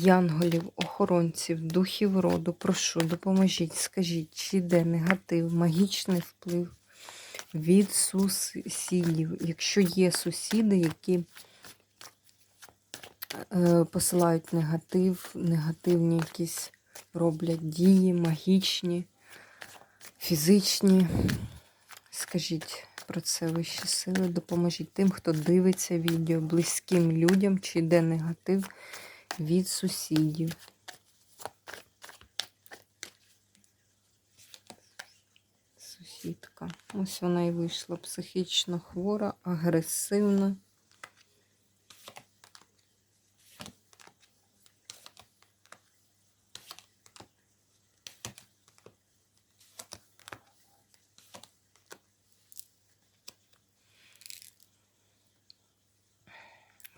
янголів, охоронців, духів роду, прошу, допоможіть, скажіть, чи йде негатив, магічний вплив від сусідів. Якщо є сусіди, які е, посилають негатив, негативні якісь роблять дії, магічні, фізичні. Скажіть про це вищі сили, допоможіть тим, хто дивиться відео, близьким людям, чи йде негатив від сусідів. Сусідка. Ось вона і вийшла психічно хвора, агресивна.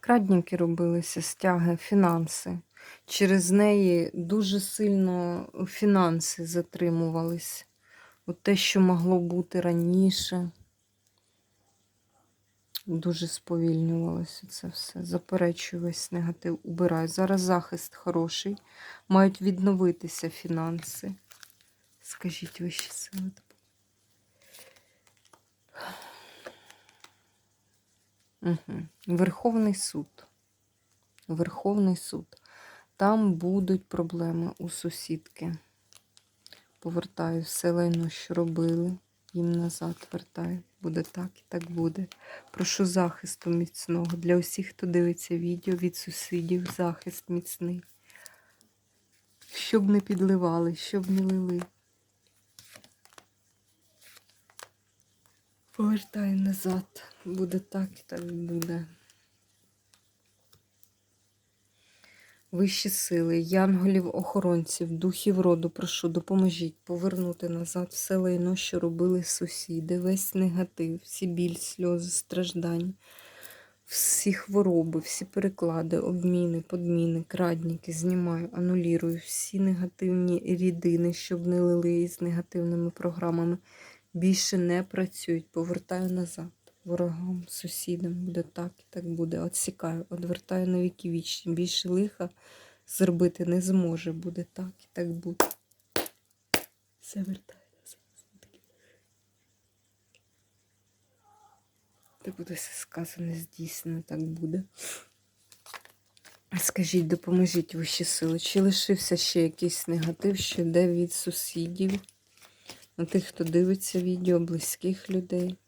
Крадніки робилися, стяги, фінанси. Через неї дуже сильно фінанси затримувались. От те, що могло бути раніше, дуже сповільнювалося це все. Заперечую весь негатив, убираю. Зараз захист хороший. Мають відновитися фінанси. Скажіть вищі сили. Угу. Верховний суд. Верховний суд. Там будуть проблеми у сусідки. Повертаю все лайно, що робили. Їм назад вертаю. Буде так і так буде. Прошу захисту міцного. Для усіх, хто дивиться відео від сусідів, захист міцний. Щоб не підливали, щоб не лили. Повертаю назад. Буде так і так буде. Вищі сили, янголів-охоронців, духів роду, прошу, допоможіть повернути назад все лайно, що робили сусіди, весь негатив, всі біль, сльози, страждання, всі хвороби, всі переклади, обміни, подміни, крадніки, знімаю, анулірую всі негативні рідини, щоб не лили із негативними програмами. Більше не працюють, повертаю назад. Ворогам, сусідам буде так і так буде. Отсікаю, одвертаю на віки вічні. Більше лиха зробити не зможе. Буде так і так буде. Все вертаю назад. Так буде все сказане, здійснено, так буде. Скажіть, допоможіть вищі сили. Чи лишився ще якийсь негатив, що йде від сусідів? На тих, хто дивиться відео, близьких людей.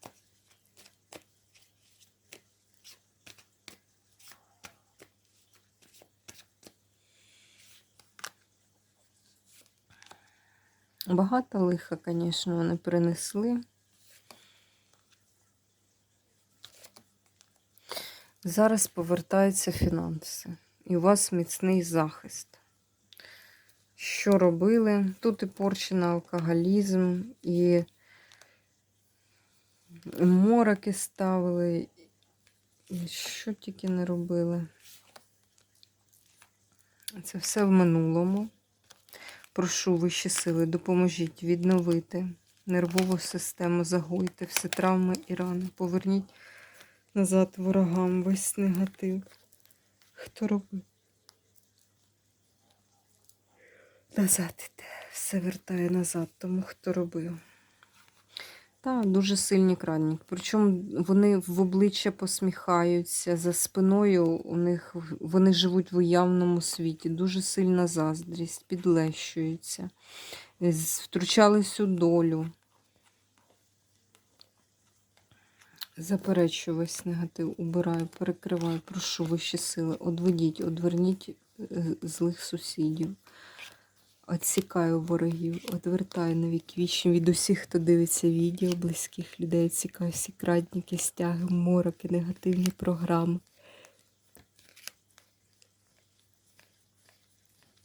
Багато лиха, звісно, вони принесли. Зараз повертаються фінанси. І у вас міцний захист. Що робили? Тут і порчений алкоголізм, і мороки ставили, і що тільки не робили. Це все в минулому. Прошу вищі сили, допоможіть відновити нервову систему, загойте всі травми і рани. Поверніть назад ворогам весь негатив. Хто робив? Назад іде, все вертає назад, тому хто робив. Так, дуже сильні крадники. Причому вони в обличчя посміхаються, за спиною у них вони живуть в уявному світі. Дуже сильна заздрість, підлещуються, втручались у долю. Заперечую весь негатив, убираю, перекриваю, прошу вищі сили, одведіть, одверніть е, злих сусідів. Отсікаю ворогів, одвертаю на вік вічні від усіх, хто дивиться відео, близьких людей, отсікаю всі крадніки, стяги, мороки, негативні програми.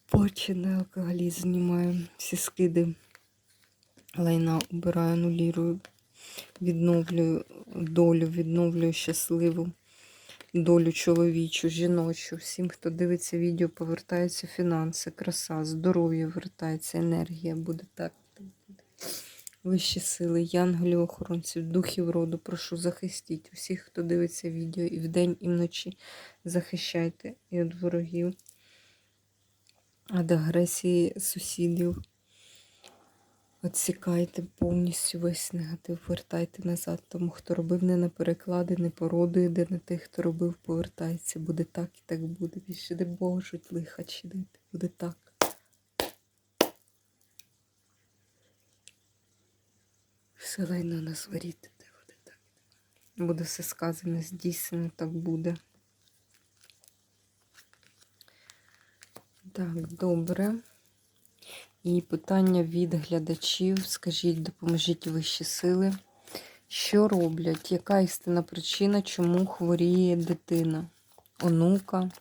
Порчений алкоголізм знімаю. Всі скиди лайна убираю, анулірую, відновлюю долю, відновлюю щасливу долю чоловічу, жіночу. Всім, хто дивиться відео, повертаються фінанси, краса, здоров'я вертається, енергія буде так. Вищі сили, янголів, охоронців, духів роду, прошу захистіть усіх, хто дивиться відео і вдень, і вночі. Захищайте і від ворогів, від агресії сусідів. Отсікайте повністю весь негатив, вертайте назад. Тому хто робив не на переклади, не породи, де на тих, хто робив, повертається. Буде так і так буде. Більше не можуть лиха чинити. Буде так. Все лайно на зворіти, де буде так. Буде все сказане, здійснено, так буде. Так, добре. І питання від глядачів. Скажіть, допоможіть вищі сили. Що роблять? Яка істинна причина, чому хворіє дитина? Онука,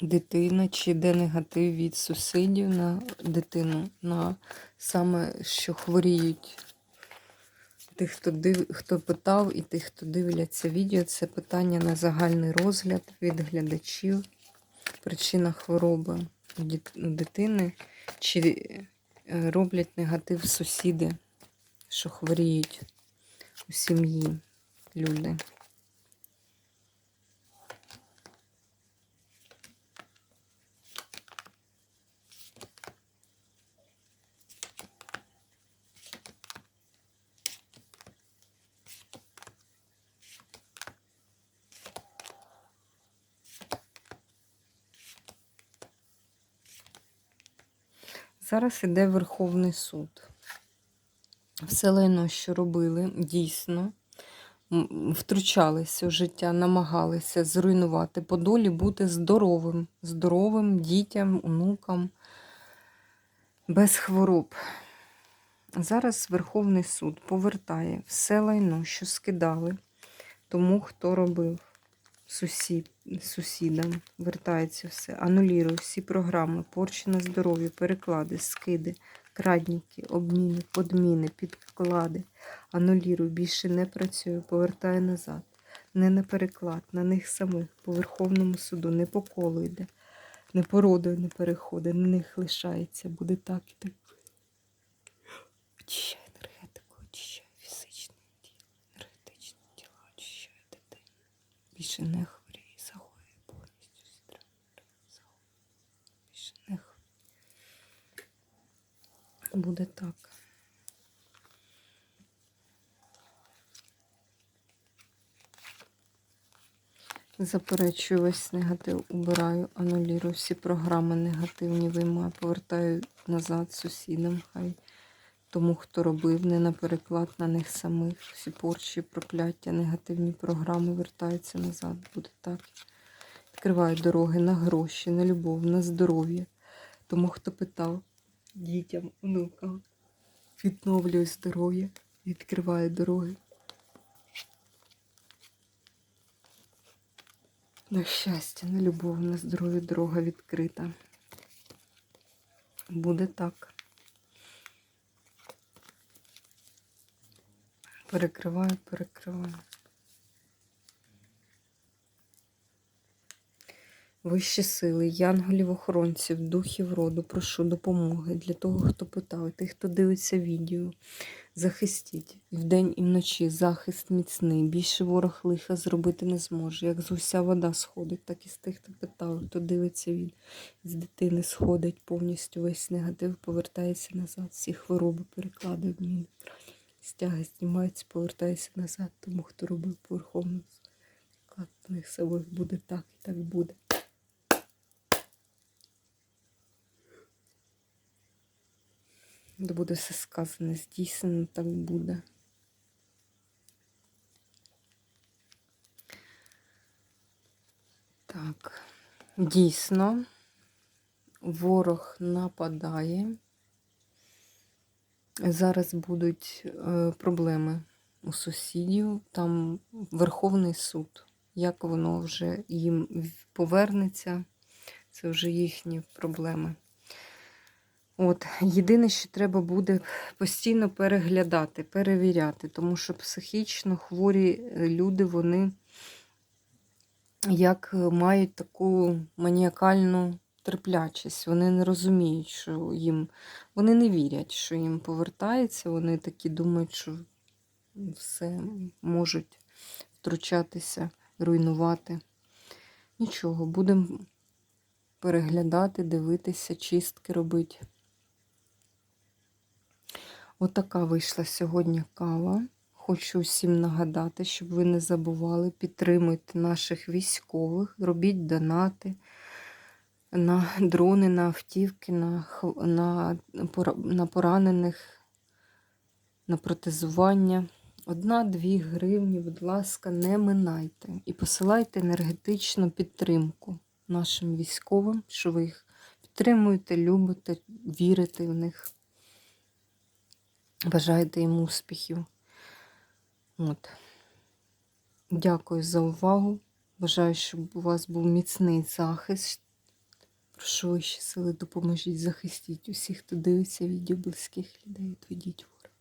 дитина, чи де негатив від сусідів на дитину? На саме що хворіють? Тих, хто див... хто питав, і тих, хто дивляться відео, це питання на загальний розгляд від глядачів. Причина хвороби дитини, чи е, роблять негатив сусіди, що хворіють у сім'ї люди. Зараз іде Верховний суд. Все лайно, що робили, дійсно, втручалися в життя, намагалися зруйнувати по долі, бути здоровим, здоровим дітям, онукам, без хвороб. Зараз Верховний суд повертає все лайно, що скидали тому, хто робив сусід, сусідам. Вертається все. Анулює всі програми, порчі на здоров'я, переклади, скиди, крадніки, обміни, подміни, підклади. Анулюю, більше не працюю, повертаю назад. Не на переклад, на них самих, по Верховному суду, не по колу йде, не по роду не переходить, на них лишається. Буде так і так. Більше не хворій, загоює повністю загоює. Більше не хворій. Буде так. Заперечую весь негатив, убираю, анулірую всі програми негативні виймаю, повертаю назад сусідам. Хай тому, хто робив, не на переклад на них самих. Всі порчі, прокляття, негативні програми вертаються назад. Буде так. Відкриваю дороги на гроші, на любов, на здоров'я. Тому, хто питав дітям, онукам, відновлюю здоров'я, відкриваю дороги. На щастя, на любов, на здоров'я дорога відкрита. Буде так. Перекриваю, перекриваю. Вищі сили, янголів, охоронців, духів роду, прошу допомоги для того, хто питав, тих, хто дивиться відео. Захистіть вдень і вночі захист міцний. Більше ворог лиха зробити не зможе. Як з уся вода сходить, так і з тих, хто питав, хто дивиться від з дитини, сходить повністю весь негатив, повертається назад. Всі хвороби, переклади, обміни. Стяги знімаються, повертається назад, тому хто робив по верховному них буде так і так буде. Буде все сказане, здійснено, так буде. Так, дійсно, ворог нападає. Зараз будуть е, проблеми у сусідів, там Верховний суд. Як воно вже їм повернеться, Це вже їхні проблеми. От, єдине, що треба буде постійно переглядати, перевіряти, тому що психічно хворі е, люди, вони як мають таку маніакальну терплячість. Вони не розуміють, що їм, вони не вірять, що їм повертається. Вони такі думають, що все можуть втручатися, руйнувати. Нічого, будемо переглядати, дивитися, чистки робити. Отака вийшла сьогодні кава. Хочу всім нагадати, щоб ви не забували, підтримуйте наших військових, робіть донати на дрони, на автівки, на, на, на поранених, на протезування. Одна-дві гривні, будь ласка, не минайте. І посилайте енергетичну підтримку нашим військовим, що ви їх підтримуєте, любите, вірите в них. Бажаєте їм успіхів. От. Дякую за увагу. Бажаю, щоб у вас був міцний захист. Прошу ще сили, допоможіть, захистіть усіх, хто дивиться відео близьких людей, відведіть ворога.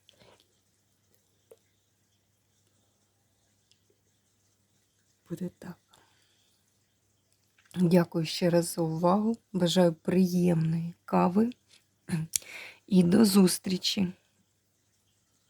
Буде так. Дякую ще раз за увагу. Бажаю приємної кави і до зустрічі!